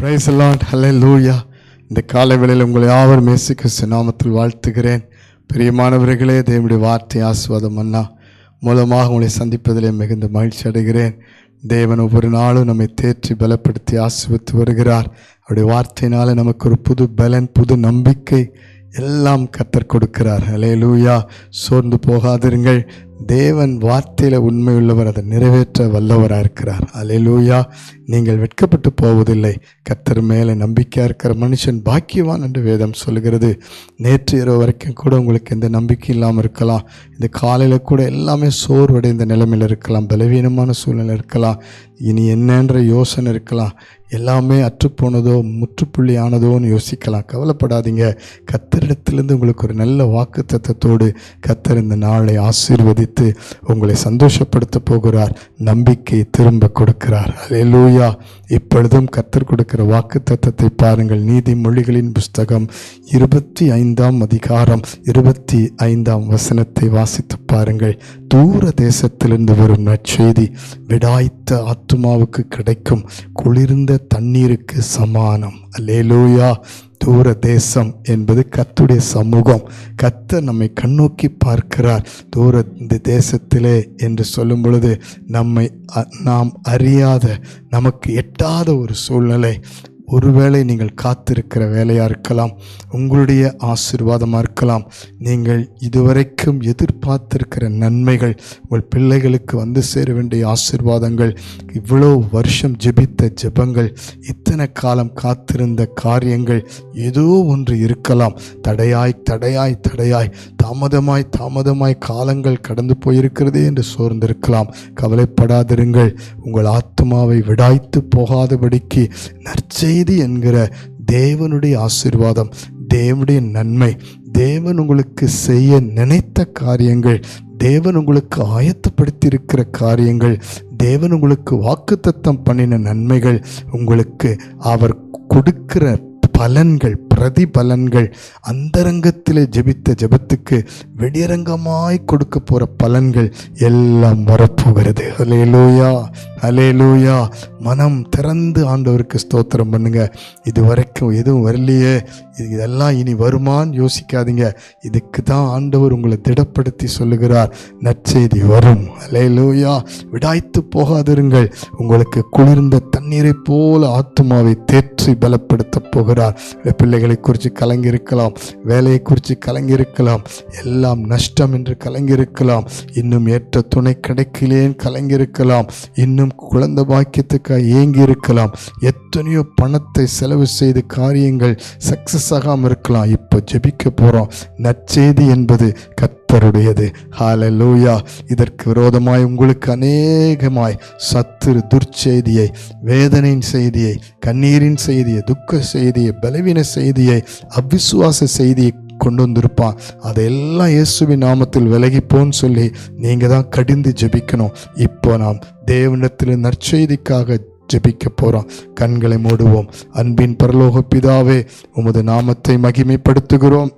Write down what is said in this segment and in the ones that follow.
Price lot ஹலே லூயா இந்த காலை வேளையில் உங்களை யாவர் இயேசு கிறிஸ்து நாமத்தில் வாழ்த்துகிறேன். பிரியமானவர்களே தேவனுடைய வார்த்தை ஆசுவாதம் அண்ணா. மூலமாக உங்களை சந்திப்பதிலே மிகுந்த மகிழ்ச்சி அடைகிறேன். தேவன் ஒவ்வொரு நாளும் நம்மை தேற்றி பலப்படுத்தி ஆசிர்வித்து வருகிறார். அவருடைய வார்த்தையினால் நமக்கு ஒரு புது பலன் புது நம்பிக்கை எல்லாம் கத்தர் கொடுக்கிறார். ஹலே லூயா சோர்ந்து போகாதிருங்கள். தேவன் வார்த்தையில் உண்மையுள்ளவர் அதை நிறைவேற்ற வல்லவராக இருக்கிறார். அலையலூயா நீங்கள் வெட்கப்பட்டு போவதில்லை. கத்தர் மேலே நம்பிக்கையாக இருக்கிற மனுஷன் பாக்கியவான் என்று வேதம் சொல்கிறது நேற்று இரவு வரைக்கும் கூட உங்களுக்கு எந்த நம்பிக்கை இல்லாமல் இருக்கலாம். இந்த காலையில் கூட எல்லாமே சோர்வடைந்த நிலைமையில் இருக்கலாம். பலவீனமான சூழ்நிலை இருக்கலாம். இனி என்னன்ற யோசனை இருக்கலாம். எல்லாமே அற்றுப்போனதோ முற்றுப்புள்ளி ஆனதோன்னு யோசிக்கலாம். கவலைப்படாதீங்க. கத்தரிடத்திலிருந்து உங்களுக்கு ஒரு நல்ல வாக்கு தத்தத்தோடு கத்தர் இந்த நாளை ஆசீர்வதித்து உங்களை சந்தோஷப்படுத்த போகிறார். நம்பிக்கை திரும்ப கொடுக்கிறார். அலையலூயா இப்பொழுதும் கத்தர் கொடுக்கிற வாக்கு தத்தத்தை பாருங்கள். நீதிமொழிகளின் புஸ்தகம் இருபத்தி ஐந்தாம் அதிகாரம் இருபத்தி ஐந்தாம் வசனத்தை வாசித்து பாருங்கள். தூர தேசத்திலிருந்து வரும் நற்செய்தி விடாய்த்த ஆத்துமாவுக்கு கிடைக்கும். குளிர்ந்த தண்ணீருக்கு சமானம். அல்லேலூயா. தூர தேசம் என்பது கத்துடைய சமூகம். கத்த நம்மை கண்ணோக்கி பார்க்கிறார். தூர இந்த தேசத்திலே என்று சொல்லும் பொழுது நம்மை அ- நாம் அறியாத நமக்கு எட்டாத ஒரு சூழ்நிலை. ஒருவேளை நீங்கள் காத்திருக்கிற வேலையாக இருக்கலாம் உங்களுடைய ஆசீர்வாதமாக இருக்கலாம். நீங்கள் இதுவரைக்கும் எதிர்பார்த்திருக்கிற நன்மைகள் உங்கள் பிள்ளைகளுக்கு வந்து சேர வேண்டிய ஆசீர்வாதங்கள் இவ்வளோ வருஷம் ஜெபித்த ஜெபங்கள் இத்தனை காலம் காத்திருந்த காரியங்கள் ஏதோ ஒன்று இருக்கலாம். தடையாய் தடையாய் தடையாய் தாமதமாய் தாமதமாய் காலங்கள் கடந்து போயிருக்கிறதே என்று சோர்ந்திருக்கலாம். கவலைப்படாதிருங்கள். உங்கள் ஆத்மாவை விடாய்த்து போகாதபடிக்கு நீதி என்கிற தேவனுடைய ஆசீர்வாதம் தேவனுடைய நன்மை. தேவன் உங்களுக்கு செய்ய நினைத்த காரியங்கள் தேவன் உங்களுக்கு ஆயத்தப்படுத்தியிருக்கிற காரியங்கள் தேவன் உங்களுக்கு வாக்குத்தத்தம் பண்ணின நன்மைகள் உங்களுக்கு அவர் கொடுக்கிற பலன்கள் பிரதிபலன்கள் அந்தரங்கத்தில் ஜெபித்த ஜெபத்துக்கு வெளியரங்கமாய் கொடுக்க போகிற பலன்கள் எல்லாம் வரப்போகிறது. ஹலே லூயா ஹலே லூயா மனம் திறந்து ஆண்டவருக்கு ஸ்தோத்திரம் பண்ணுங்க. இது வரைக்கும் எதுவும் வரலையே. இது இதெல்லாம் இனி வருமான்னு யோசிக்காதீங்க. இதுக்கு தான் ஆண்டவர் உங்களை திடப்படுத்தி சொல்லுகிறார். நற்செய்தி வரும். ஹலேலூயா விடாய்த்து போகாதிருங்கள். உங்களுக்கு குளிர்ந்த தண்ணீரை போல ஆத்துமாவை தேற்றி பலப்படுத்த போகிறார். பிள்ளைகளை குறித்து கலங்கி இருக்கலாம் வேலையை குறித்து கலங்கி இருக்கலாம் எல்லாம் நஷ்டம் என்று கலங்கி இருக்கலாம் இன்னும் ஏற்ற துணை கிடைக்கலேன் கலங்கி இருக்கலாம் இன்னும் குழந்தை பாக்கியத்துக்காக ஏங்கி இருக்கலாம் எத்தனையோ பணத்தை செலவு செய்து காரியங்கள் சக்சஸ் ஆகாமல் இருக்கலாம். இப்போ ஜெபிக்க போகிறோம் நற்செய்தி என்பது கத்தருடையது ஹalleluya இதற்கு விரோதமாய் உங்களுக்கு அநேகமாய் சத்துரு துர்ச்செய்தியை வேதனையின் செய்தியை கண்ணீரின் செய்தியை துக்க செய்தியை பலவீன செய்தியை அவிசுவாச செய்தியை கொண்டு வந்திருப்பான். அதையெல்லாம் இயேசுவின் நாமத்தில் விலகிப்போன்னு சொல்லி நீங்கள் தான் கடிந்து ஜெபிக்கணும். இப்போ நாம் தேவனிடத்தில் நற்செய்திக்காக ஜெபிக்க போகிறோம் கண்களை மூடுவோம். அன்பின் பரலோக பிதாவே உமது நாமத்தை மகிமைப்படுத்துகிறோம்.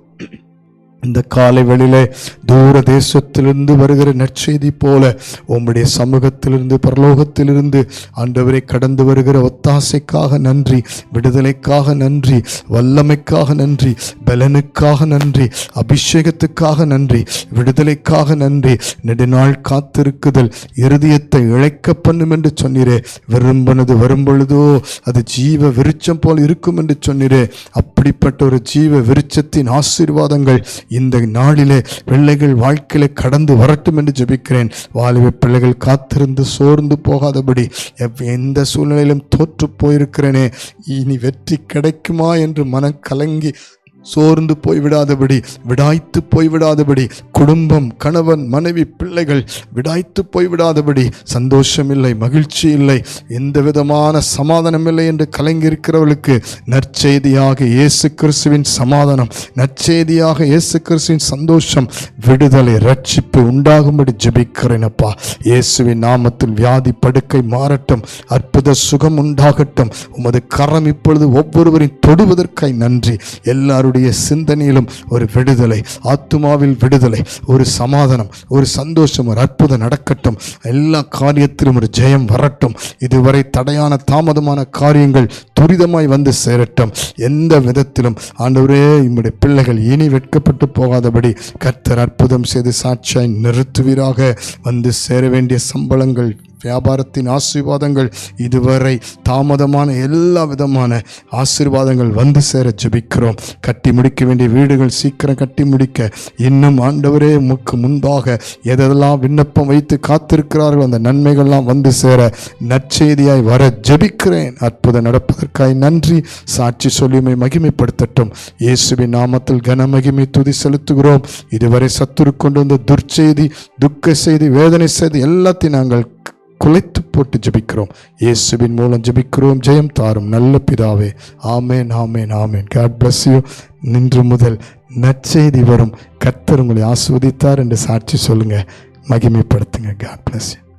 இந்த காலை வெளியிலே தூர தேசத்திலிருந்து வருகிற நற்செய்தி போல உம்முடைய சமூகத்திலிருந்து பரலோகத்திலிருந்து ஆண்டவரை கடந்து வருகிற ஒத்தாசைக்காக நன்றி விடுதலைக்காக நன்றி வல்லமைக்காக நன்றி பலனுக்காக நன்றி அபிஷேகத்துக்காக நன்றி விடுதலைக்காக நன்றி நெடுநாள் காத்திருக்குதல் இருதயத்தை இழைக்க பண்ணும் என்று சொன்னீரே. விரும்பினது வரும் பொழுதோ அது ஜீவ விருச்சம் போல் இருக்கும் என்று சொன்னீரே. அப்படிப்பட்ட ஒரு ஜீவ விருச்சத்தின் ஆசீர்வாதங்கள் இந்த நாளிலே வெள்ளை பிள்ளைகள் வாழ்க்கையில கடந்து வரட்டும் என்று ஜெபிக்கிறேன். வாலிப பிள்ளைகள் காத்திருந்து சோர்ந்து போகாதபடி எவ்- எந்த சூழ்நிலையிலும் தோற்று போயிருக்கிறேனே. இனி வெற்றி கிடைக்குமா என்று மனம் கலங்கி சோர்ந்து போய்விடாதபடி விடாய்த்து போய்விடாதபடி குடும்பம் கணவன் மனைவி பிள்ளைகள் விடாய்த்து போய்விடாதபடி சந்தோஷம் இல்லை மகிழ்ச்சி இல்லை எந்த விதமான சமாதானம் இல்லை என்று கலங்கியிருக்கிறவர்களுக்கு நற்செய்தியாக இயேசு கிறிஸ்துவின் சமாதானம் நற்செய்தியாக இயேசு கிறிஸ்துவின் சந்தோஷம் விடுதலை ரட்சிப்பு உண்டாகும்படி ஜெபிக்கிறேனப்பா இயேசுவின் நாமத்தில் வியாதி படுக்கை மாறட்டும் அற்புத சுகம் உண்டாகட்டும். உமது கரம் இப்பொழுது ஒவ்வொருவரின் தொடுவதற்காய் நன்றி. எல்லாரும் அவருடைய சிந்தனையிலும் ஒரு விடுதலை ஆத்துமாவில் விடுதலை ஒரு சமாதானம் ஒரு சந்தோஷம் ஒரு அற்புதம் நடக்கட்டும். எல்லா காரியத்திலும் ஒரு ஜெயம் வரட்டும். இதுவரை தடையான தாமதமான காரியங்கள் துரிதமாய் வந்து சேரட்டும். எந்த விதத்திலும் ஆண்டவரே இம்முடைய பிள்ளைகள் இனி வெட்கப்பட்டு போகாதபடி கர்த்தர் அற்புதம் செய்து சாட்சியாய் நிறுத்துவீராக. வந்து சேர வேண்டிய சம்பளங்கள் வியாபாரத்தின் ஆசீர்வாதங்கள் இதுவரை தாமதமான எல்லா விதமான ஆசீர்வாதங்கள் வந்து சேர ஜெபிக்கிறோம். கட்டி முடிக்க வேண்டிய வீடுகள் சீக்கிரம் கட்டி முடிக்க. இன்னும் ஆண்டவரே முக்கு முன்பாக எதெல்லாம் விண்ணப்பம் வைத்து காத்திருக்கிறார்கள் அந்த நன்மைகள்லாம் வந்து சேர நற்செய்தியாய் வர ஜெபிக்கிறேன். அற்புதம் நடப்பதற்காய் நன்றி. சாட்சி சொல்லியுமை மகிமைப்படுத்தட்டும். இயேசுவின் நாமத்தில் கன மகிமை துதி செலுத்துகிறோம். இதுவரை சத்துரு கொண்டு வந்த துர்ச்செய்தி துக்க செய்தி வேதனை செய்தி எல்லாத்தையும் நாங்கள் குலைத்து போட்டு ஜெபிக்கிறோம். இயேசுவின் மூலம் ஜெபிக்கிறோம். ஜெயம் தாரும் நல்ல பிதாவே. Amen amen amen. God bless you நின்று முதல் நற்செய்தி வரும். கத்தர் உங்களை ஆஸ்வதித்தார் என்று சாட்சி சொல்லுங்கள் மகிமைப்படுத்துங்க. God bless you